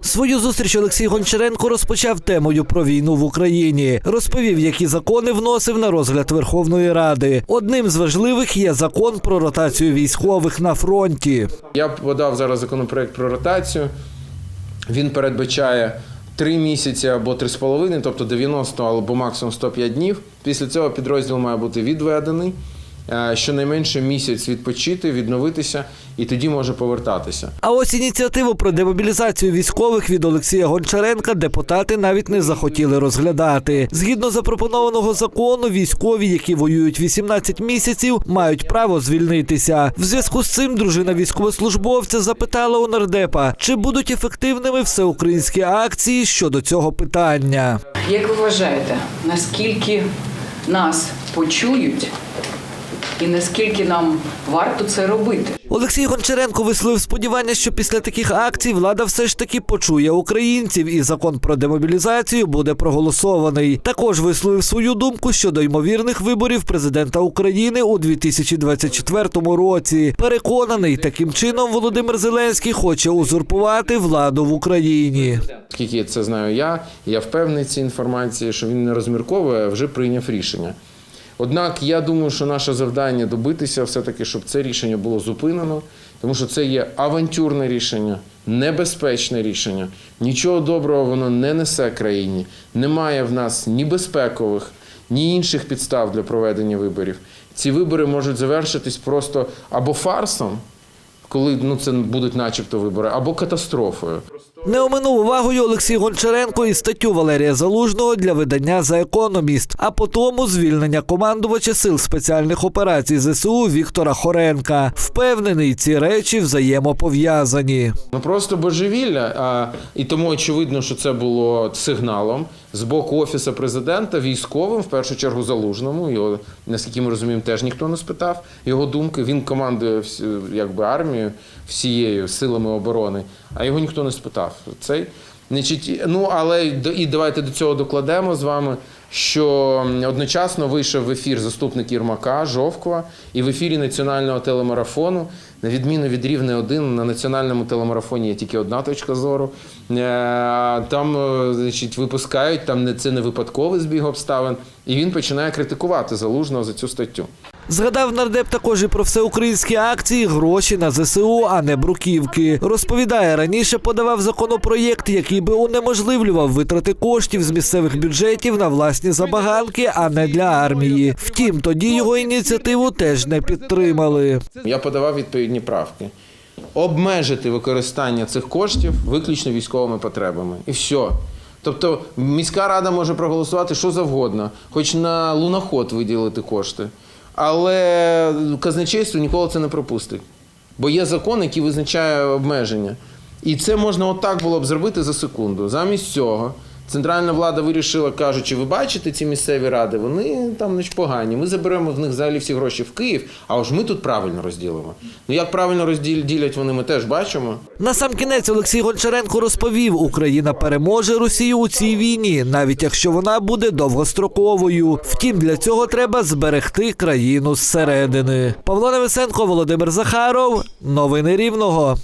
Свою зустріч Олексій Гончаренко розпочав темою про війну в Україні. Розповів, які закони вносив на розгляд Верховної Ради. Одним з важливих є закон про ротацію військових на фронті. Я подав зараз законопроект про ротацію. Він передбачає 3 місяці або 3,5, тобто 90 або максимум 105 днів. Після цього підрозділ має бути відведений. Е, Щонайменше місяць відпочити, відновитися і тоді може повертатися. А ось ініціативу про демобілізацію військових від Олексія Гончаренка депутати навіть не захотіли розглядати. Згідно запропонованого закону, військові, які воюють 18 місяців, мають право звільнитися. В зв'язку з цим дружина військовослужбовця запитала у нардепа, чи будуть ефективними всеукраїнські акції щодо цього питання. Як ви вважаєте, наскільки нас почують і наскільки нам варто це робити? Олексій Гончаренко висловив сподівання, що після таких акцій влада все ж таки почує українців, і закон про демобілізацію буде проголосований. Також висловив свою думку щодо ймовірних виборів президента України у 2024 році. Переконаний, таким чином Володимир Зеленський хоче узурпувати владу в Україні. Скільки це знаю я, я впевнений цій інформації, що він не розмірковує, а вже прийняв рішення. Однак я думаю, що наше завдання добитися все-таки, щоб це рішення було зупинено, тому що це є авантюрне рішення, небезпечне рішення. Нічого доброго воно не несе країні. Немає в нас ні безпекових, ні інших підстав для проведення виборів. Ці вибори можуть завершитись просто або фарсом, коли ну, це будуть начебто вибори, або катастрофою. Не оминув увагою Олексій Гончаренко і статтю Валерія Залужного для видання за економіст, а потім звільнення командувача сил спеціальних операцій ЗСУ Віктора Хоренка. Впевнений, ці речі взаємопов'язані. Ну просто божевілля. А, і тому очевидно, що це було сигналом з боку офісу президента, військовим, в першу чергу залужному. Його, наскільки ми розуміємо, теж ніхто не спитав його думки. Він командує якби армією всією силами оборони, а його ніхто не спитав. Цей ну але і давайте до цього докладемо з вами, що одночасно вийшов в ефір заступник Єрмака Жовкова і в ефірі національного телемарафону, на відміну від рівне один на національному телемарафоні є тільки одна точка зору. Е, Там е, значить, випускають, там не це не випадковий збіг обставин, і він починає критикувати залужного за цю статтю. Згадав нардеп також і про всеукраїнські акції, гроші на ЗСУ, а не бруківки. Розповідає, раніше подавав законопроєкт, який би унеможливлював витрати коштів з місцевих бюджетів на власні забаганки, а не для армії. Втім, тоді його ініціативу теж не підтримали. Я подавав відповідні правки. Обмежити використання цих коштів виключно військовими потребами. І все. Тобто міська рада може проголосувати що завгодно, хоч на луноход виділити кошти. Але казначейство ніколи це не пропустить. Бо є закон, який визначає обмеження. І це можна отак було б зробити за секунду. Замість цього центральна влада вирішила, кажучи, ви бачите ці місцеві ради, вони там не погані. Ми заберемо в них взагалі всі гроші в Київ, а ось ми тут правильно розділимо. Ну як правильно розділять вони, ми теж бачимо. На сам кінець Олексій Гончаренко розповів, Україна переможе Росію у цій війні, навіть якщо вона буде довгостроковою. Втім, для цього треба зберегти країну зсередини. Павло Невесенко, Володимир Захаров. Новини Рівного.